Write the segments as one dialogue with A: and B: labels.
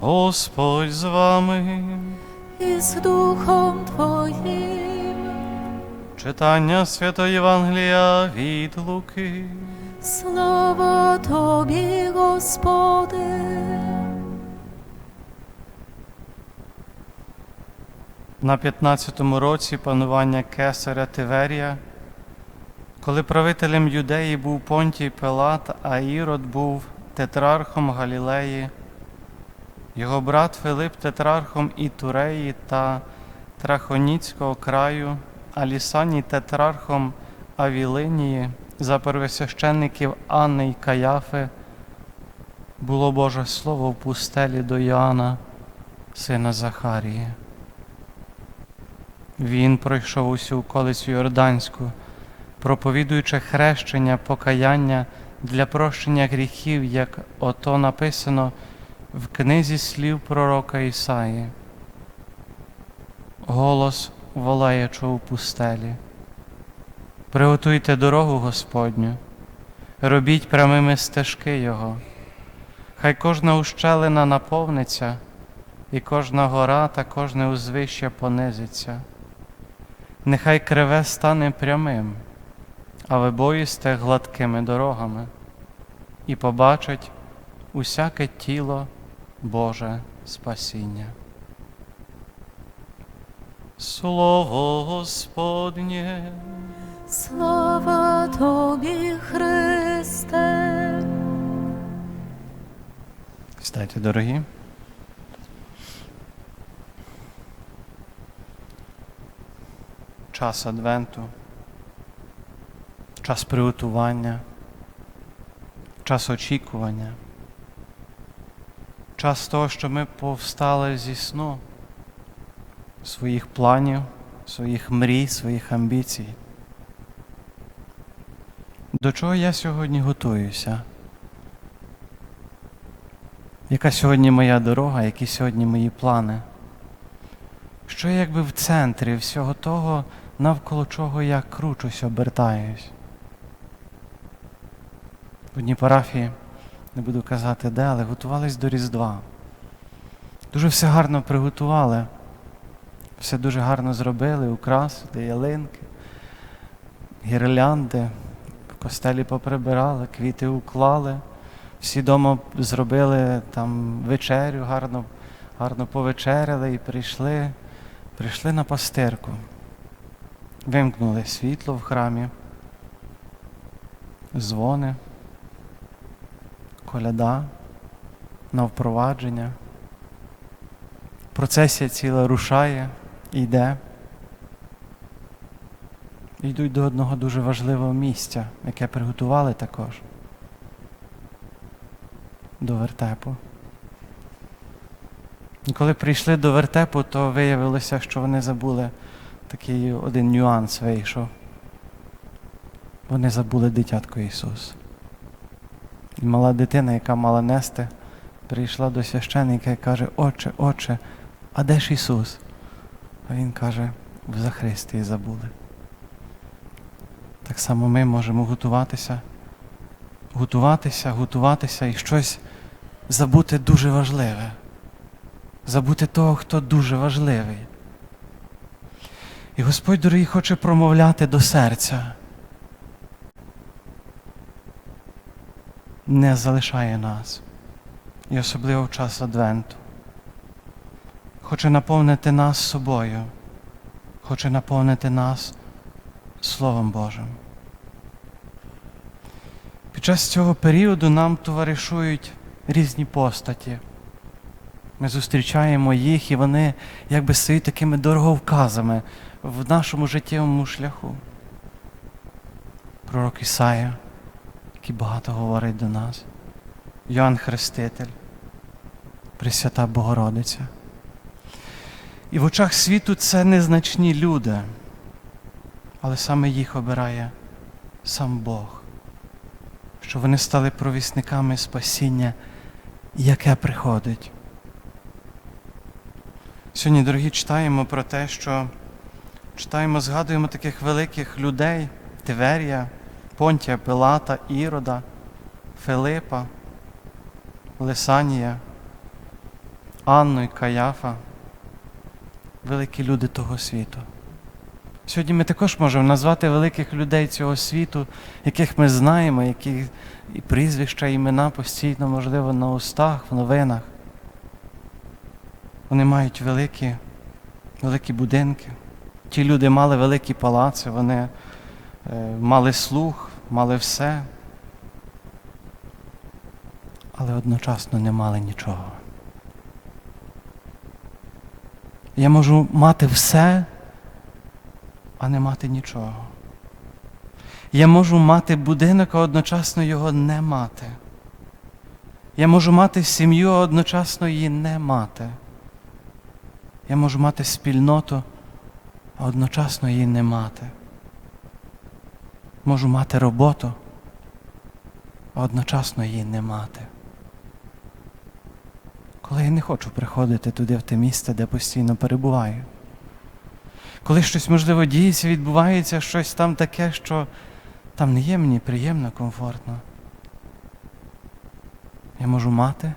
A: Господь з вами.
B: і з Духом Твоїм.
A: Читання Святої Євангелія від Луки.
B: Слава Тобі, Господи.
A: На 15-му році панування кесаря Тиверія, коли правителем юдеї був Понтій Пилат, а Ірод був тетрархом Галілеї, його брат Филип тетрархом Ітуреї та Трахоніцького краю, а Лісаній тетрархом Авілинії, за первосвященників Анни й Каяфи, було Боже Слово в пустелі до Йоанна, сина Захарії. Він пройшов усю околицю Йорданську, проповідуючи хрещення, покаяння для прощення гріхів, як ото написано в книзі слів пророка Ісаї. Голос волаючого у пустелі. Приготуйте дорогу Господню, робіть прямими стежки Його. Хай кожна ущелина наповниться, і кожна гора та кожне узвище понизиться. Нехай криве стане прямим, а вибоїсте гладкими дорогами, і побачить усяке тіло Боже спасіння. Слово Господнє,
B: Слава Тобі, Христе.
A: Стайте, дорогі. Час Адвенту, час приготування, час очікування, час того, що ми повстали зі сну своїх планів, своїх мрій, своїх амбіцій. До чого я сьогодні готуюся? Яка сьогодні моя дорога, які сьогодні мої плани? Що я якби в центрі всього того, навколо чого я кручусь, обертаюсь? В одній парафії, не буду казати де, але готувались до Різдва. Дуже все гарно приготували, все дуже гарно зробили, украсили, ялинки, гірлянди, в костелі поприбирали, квіти уклали. Всі вдома зробили там вечерю, гарно, гарно повечеряли і прийшли, прийшли на пастирку. Вимкнули світло в храмі, дзвони, коляда, на впровадження. Процесія ціла рушає, йде. Йдуть до одного дуже важливого місця, яке приготували також до вертепу. І коли прийшли до вертепу, то виявилося, що вони забули такий один нюанс вийшов. Вони забули дитятко Ісус. І мала дитина, яка мала нести, прийшла до священника і каже, Отче, Отче, а де ж Ісус? А Він каже, в Захристії забули. Так само ми можемо готуватися готуватися, готуватися і щось забути дуже важливе. Забути того, хто дуже важливий. І Господь, дорогий, хоче промовляти до серця. Не залишає нас. І особливо в час Адвенту. Хоче наповнити нас собою. Хоче наповнити нас Словом Божим. Під час цього періоду нам товаришують різні постаті. Ми зустрічаємо їх, і вони якби стають такими дороговказами в нашому життєвому шляху. Пророк Ісая, який багато говорить до нас, Йоанн Хреститель, Пресвята Богородиця. І в очах світу це незначні люди, але саме їх обирає сам Бог що вони стали провісниками спасіння, яке приходить. Сьогодні, дорогі, читаємо про те, що читаємо, згадуємо таких великих людей Тиверія, Понтія, Пилата, Ірода, Филипа, Лисанія, Анну і Каяфа, великі люди того світу. Сьогодні ми також можемо назвати великих людей цього світу, яких ми знаємо, які і прізвища, і імена постійно, можливо, на устах, в новинах. Вони мають великі, великі будинки. Ті люди мали великі палаци, вони е, мали слух, мали все, але одночасно не мали нічого. Я можу мати все, а не мати нічого. Я можу мати будинок, а одночасно його не мати. Я можу мати сім'ю, а одночасно її не мати. Я можу мати спільноту, а одночасно її не мати. Можу мати роботу, а одночасно її не мати. Коли я не хочу приходити туди, в те місце, де постійно перебуваю. Коли щось, можливо, діється, відбувається щось там таке, що там не є мені приємно, комфортно. Я можу мати,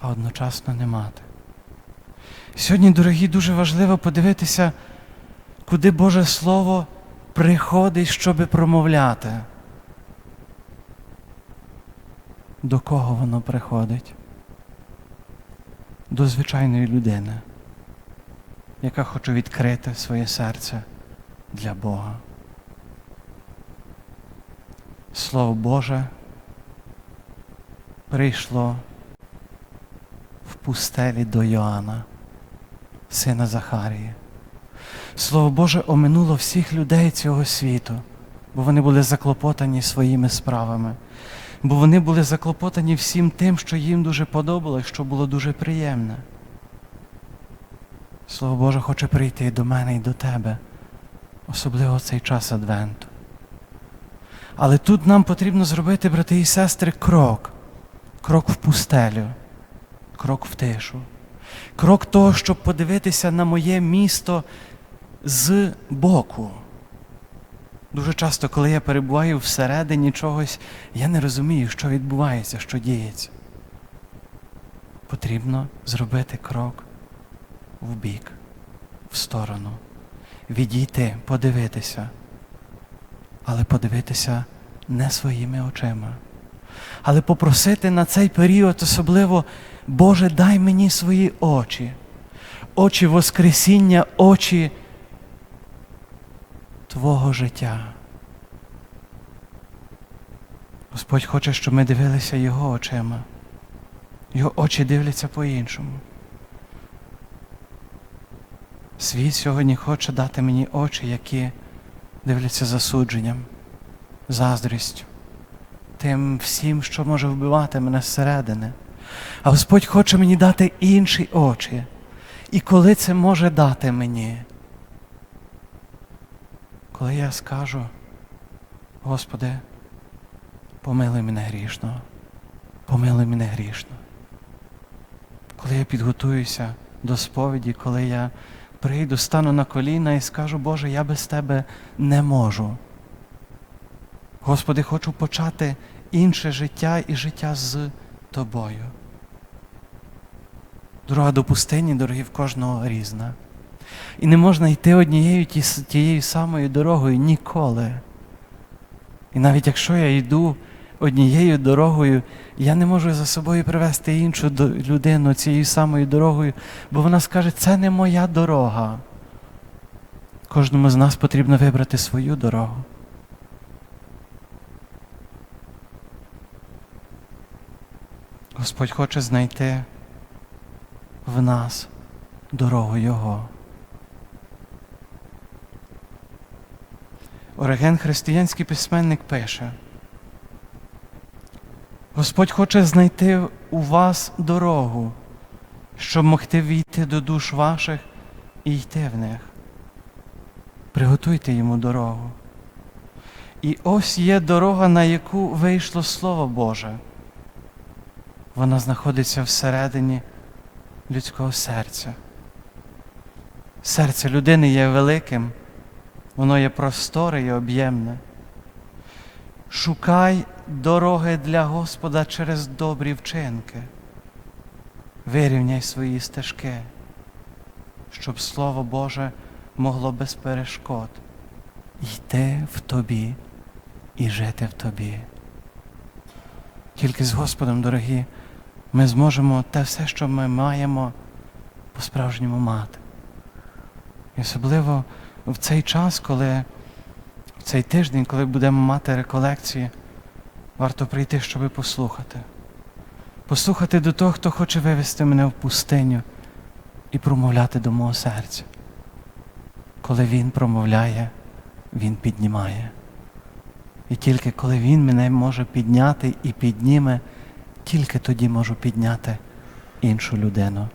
A: а одночасно не мати. Сьогодні, дорогі, дуже важливо подивитися, куди Боже Слово приходить, щоби промовляти. До кого воно приходить? До звичайної людини, яка хоче відкрити своє серце для Бога. Слово Боже прийшло в пустелі до Йоанна, сина Захарії. Слово Боже оминуло всіх людей цього світу, бо вони були заклопотані своїми справами, бо вони були заклопотані всім тим, що їм дуже подобалось, що було дуже приємне. Слово Боже хоче прийти до мене і до тебе, особливо цей час Адвенту. Але тут нам потрібно зробити, брати і сестри, крок. Крок в пустелю, крок в тишу, крок того, щоб подивитися на моє місто з боку. Дуже часто, коли я перебуваю всередині чогось, я не розумію, що відбувається, що діється. Потрібно зробити крок в бік, в сторону, відійти, подивитися, але подивитися не своїми очима. Але попросити на цей період особливо, Боже, дай мені свої очі, очі Воскресіння, очі Твого життя. Господь хоче, щоб ми дивилися Його очима. Його очі дивляться по-іншому. Світ сьогодні хоче дати мені очі, які дивляться засудженням, заздрістю, тим всім, що може вбивати мене зсередини. А Господь хоче мені дати інші очі. І коли це може дати мені? Коли я скажу, Господи, помилуй мене грішного, помилуй мене грішно. Коли я підготуюся до сповіді, коли я прийду, стану на коліна і скажу, Боже, я без Тебе не можу. Господи, хочу почати інше життя і життя з Тобою. Дорога до пустині, дорогі, в кожного різна. І не можна йти однією тією самою дорогою ніколи. І навіть якщо я йду однією дорогою, я не можу за собою привести іншу людину цією самою дорогою, бо вона скаже, це не моя дорога. Кожному з нас потрібно вибрати свою дорогу. Господь хоче знайти в нас дорогу Його. Ореген християнський письменник пише. Господь хоче знайти у вас дорогу, щоб могти війти до душ ваших і йти в них. Приготуйте йому дорогу. І ось є дорога, на яку вийшло Слово Боже. Вона знаходиться всередині людського серця. Серце людини є великим, воно є просторе і об'ємне. Шукай дороги для Господа через добрі вчинки. вирівняй свої стежки, щоб Слово Боже могло без перешкод йти в тобі і жити в тобі. Тільки з Господом, дорогі, ми зможемо те все, що ми маємо, по-справжньому мати. І особливо в цей час, коли в цей тиждень, коли будемо мати реколекції, варто прийти, щоби послухати. Послухати до того, хто хоче вивести мене в пустиню і промовляти до мого серця. Коли Він промовляє, Він піднімає. І тільки коли Він мене може підняти і підніме, тільки тоді можу підняти іншу людину.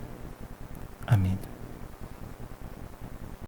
A: Амінь.